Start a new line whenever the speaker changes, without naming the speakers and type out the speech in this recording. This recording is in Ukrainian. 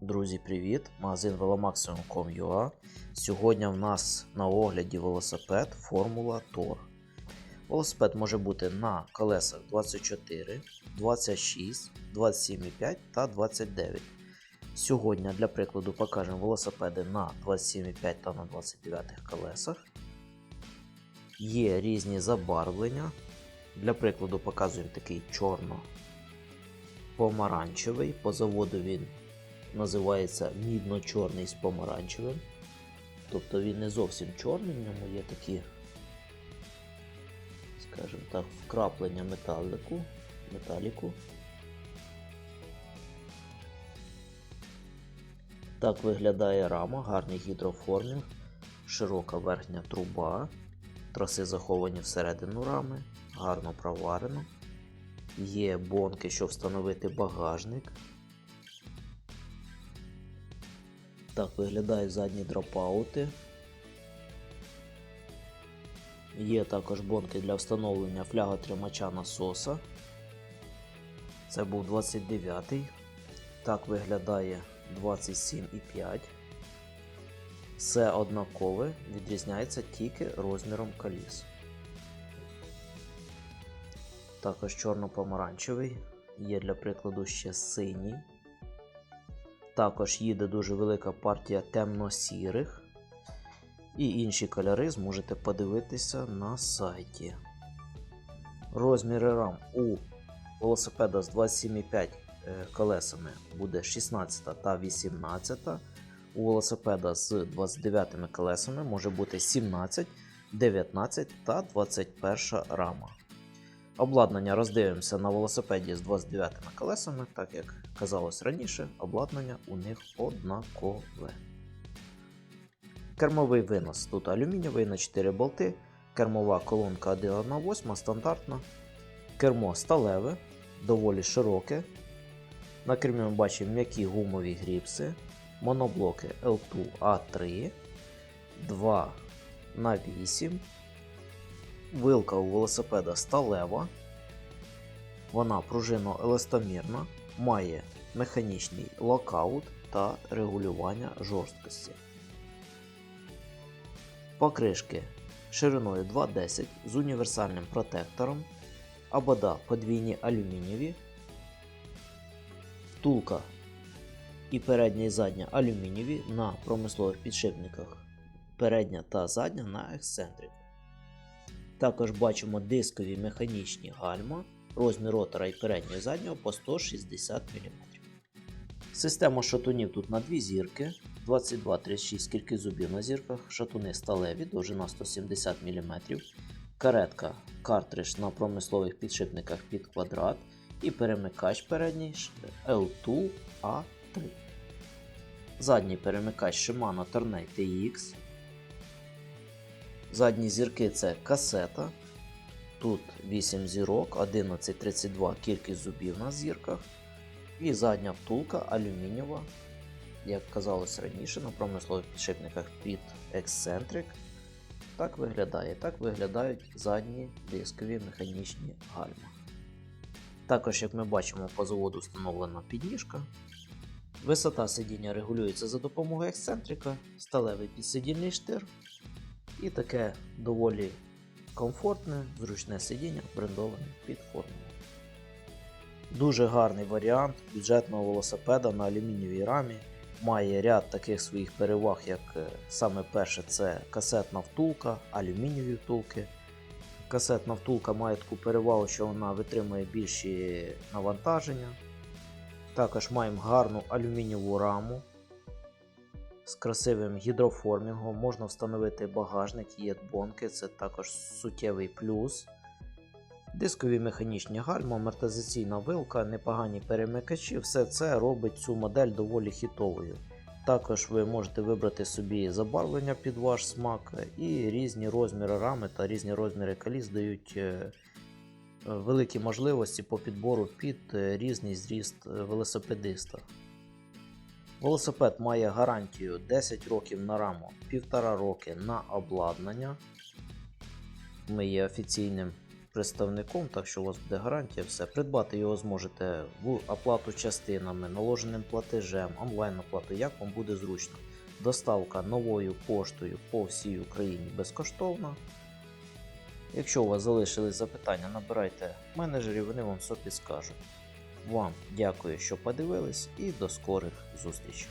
Друзі, привіт! Магазин velomaximum.com.ua Сьогодні в нас на огляді велосипед Формула Tor. Велосипед може бути на колесах 24, 26, 27,5 та 29. Сьогодні для прикладу покажемо велосипеди на 27,5 та на 29 колесах. Є різні забарвлення. Для прикладу показуємо такий чорно-помаранчевий. По заводу він називається мідно-чорний з помаранчевим. Тобто він не зовсім чорний, в ньому є такі, скажімо так, вкраплення металіку. металіку. Так виглядає рама, гарний гідроформінг, широка верхня труба, траси заховані всередину рами, гарно проварено. Є бонки, щоб встановити багажник. Так виглядають задні дропаути. Є також бонки для встановлення фляготримача насоса. Це був 29-й. Так виглядає 27,5. Все однакове, відрізняється тільки розміром коліс. Також чорно-помаранчевий, є для прикладу ще синій. Також їде дуже велика партія темно-сірих. І інші кольори зможете подивитися на сайті. Розміри рам у велосипеда з 27,5 колесами буде 16 та 18. У велосипеда з 29 колесами може бути 17, 19 та 21 рама. Обладнання роздивимося на велосипеді з 29 колесами, так як казалось раніше, обладнання у них однакове. Кермовий винос тут алюмінієвий на 4 болти, кермова колонка 1,8 стандартна, кермо сталеве, доволі широке. На кермі ми бачимо м'які гумові гріпси, моноблоки L2A3, 2 на 8 Вилка у велосипеда сталева. Вона пружинно-еластомірна, має механічний локаут та регулювання жорсткості. Покришки шириною 2,10 з універсальним протектором, абода подвійні алюмінієві, втулка і передня і задня алюмінієві на промислових підшипниках, передня та задня на ексцентрик. Також бачимо дискові механічні гальма, розмір ротора і переднього і заднього по 160 мм. Система шатунів тут на дві зірки, 22-36 кілька зубів на зірках, шатуни сталеві, довжина 170 мм, каретка картридж на промислових підшипниках під квадрат і перемикач передній L2A3. Задній перемикач Shimano Tornei TX. Задні зірки це касета. Тут 8 зірок, 1132 кількість зубів на зірках. І задня втулка алюмінієва, як казалось раніше, на промислових підшипниках під ексцентрик. Так виглядає. Так виглядають задні дискові механічні гальма. Також, як ми бачимо, по заводу встановлена підніжка. Висота сидіння регулюється за допомогою ексцентрика, сталевий підсидільний штир. І таке доволі комфортне, зручне сидіння, брендоване під формулу. Дуже гарний варіант бюджетного велосипеда на алюмінієвій рамі. Має ряд таких своїх переваг, як е, саме перше це касетна втулка, алюмінієві втулки. Касетна втулка має таку перевагу, що вона витримує більші навантаження. Також маємо гарну алюмінієву раму з красивим гідроформінгом. Можна встановити багажник, є бонки, це також суттєвий плюс. Дискові механічні гальма, амортизаційна вилка, непогані перемикачі, все це робить цю модель доволі хітовою. Також ви можете вибрати собі забарвлення під ваш смак, і різні розміри рами та різні розміри коліс дають е, великі можливості по підбору під е, різний зріст велосипедиста. Велосипед має гарантію 10 років на раму, 1,5 роки на обладнання. Ми є офіційним представником, так що у вас буде гарантія, все. Придбати його зможете в оплату частинами, наложеним платежем, онлайн оплату, як вам буде зручно. Доставка новою поштою по всій Україні безкоштовна. Якщо у вас залишились запитання, набирайте менеджерів, вони вам все підскажуть. Вам дякую, що подивились, і до скорих зустрічей.